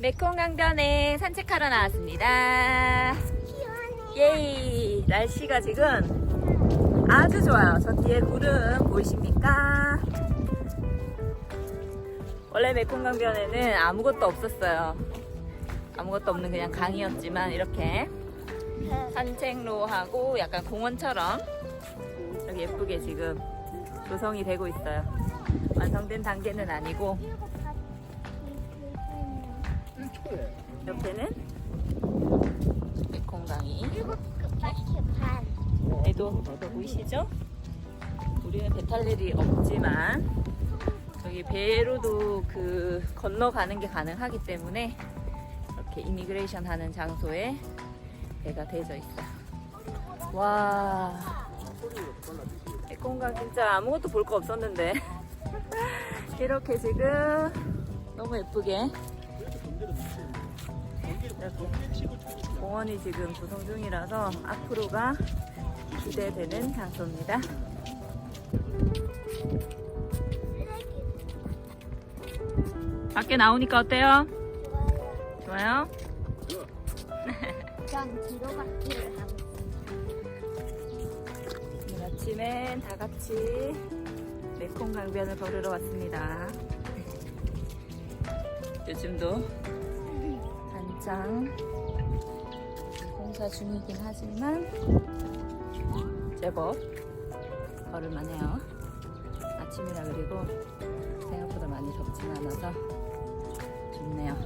메콩강변에 산책하러 나왔습니다. 예이! 날씨가 지금 아주 좋아요. 저 뒤에 구름 보이십니까? 원래 메콩강변에는 아무것도 없었어요. 아무것도 없는 그냥 강이었지만 이렇게 산책로하고 약간 공원처럼 이렇게 예쁘게 지금 조성이 되고 있어요. 완성된 단계는 아니고 옆에는 메콩강이 애도 보이시죠? 우리는 배탈 일이 없지만 저기 배로도 그 건너가는 게 가능하기 때문에 이렇게 이미그레이션 하는 장소에 배가 대져 있어요. 와, 메콩강 진짜 아무것도 볼 거 없었는데 이렇게 지금 너무 예쁘게 이렇게 공원이 지금 조성 중이라서 앞으로가 기대되는 장소입니다. 밖에 나오니까 어때요? 좋아요? 전 뒤로 걷기를 하고 오늘 아침엔 다 같이 메콩 강변을 걸으러 왔습니다. 요즘도 한창 공사 중이긴 하지만 제법 걸을만 해요. 아침이라 그리고 생각보다 많이 덥진 않아서 좋네요.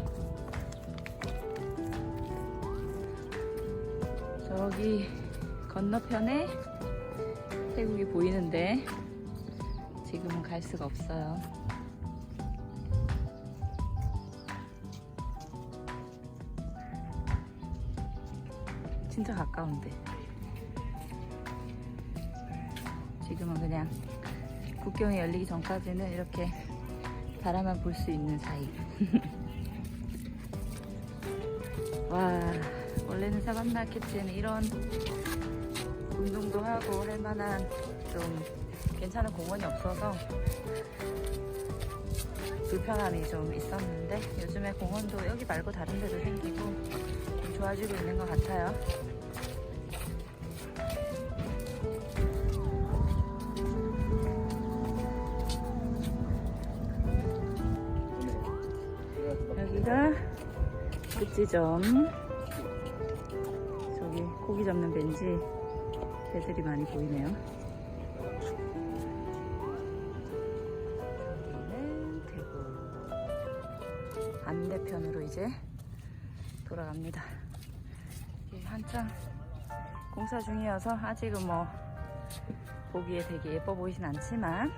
저기 건너편에 태국이 보이는데 지금은 갈 수가 없어요. 진짜 가까운데. 지금은 그냥 국경이 열리기 전까지는 이렇게 바라만 볼 수 있는 사이. 와, 원래는 사반나 캣츠에는 이런 운동도 하고 할 만한 좀 괜찮은 공원이 없어서 불편함이 좀 있었는데 요즘에 공원도 여기 말고 다른 데도 생기고 좀 좋아지고 있는 것 같아요. 여기가 급지점 저기 고기 잡는 벤지 배들이 많이 보이네요. 여기는 대구 반대편으로 이제 돌아갑니다. 한창 공사 중이어서 아직은 뭐 보기에 되게 예뻐 보이진 않지만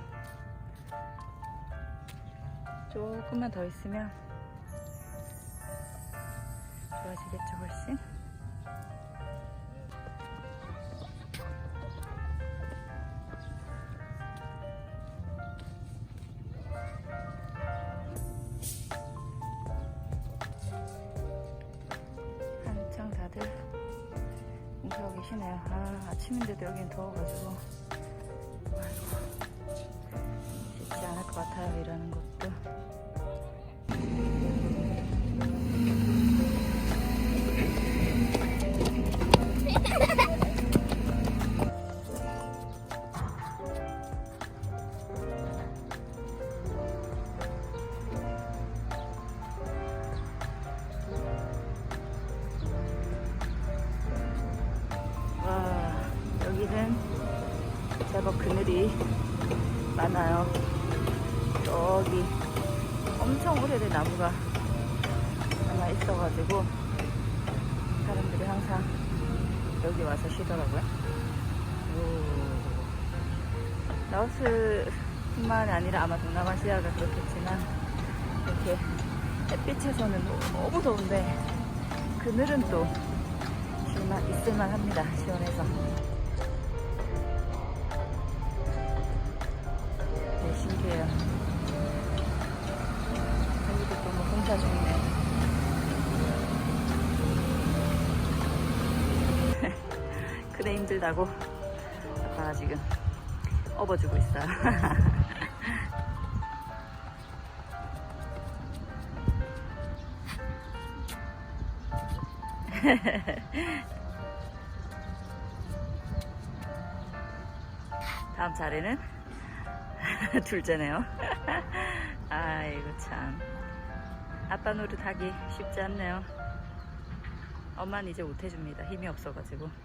조금만 더 있으면 좋아지겠죠 훨씬. 한창 다들 공사하고 계시네요. 아, 아침인데도 여긴 더워가지고. 아이고, 쉽지 않을 것 같아요, 일하는 것도. 제법 그늘이 많아요. 여기 엄청 오래된 나무가 하나 있어가지고 사람들이 항상 여기 와서 쉬더라고요. 오. 라오스뿐만 아니라 아마 동남아시아가 그렇겠지만 이렇게 햇빛에서는 너무 더운데 그늘은 또 있을만, 있을만 합니다. 시원해서. 그래 힘들다고 아빠가 지금 업어주고 있어요. 다음 차례는 둘째네요. 아이고 참. 아빠 노릇하기 쉽지 않네요. 엄마는 이제 못 해줍니다. 힘이 없어가지고.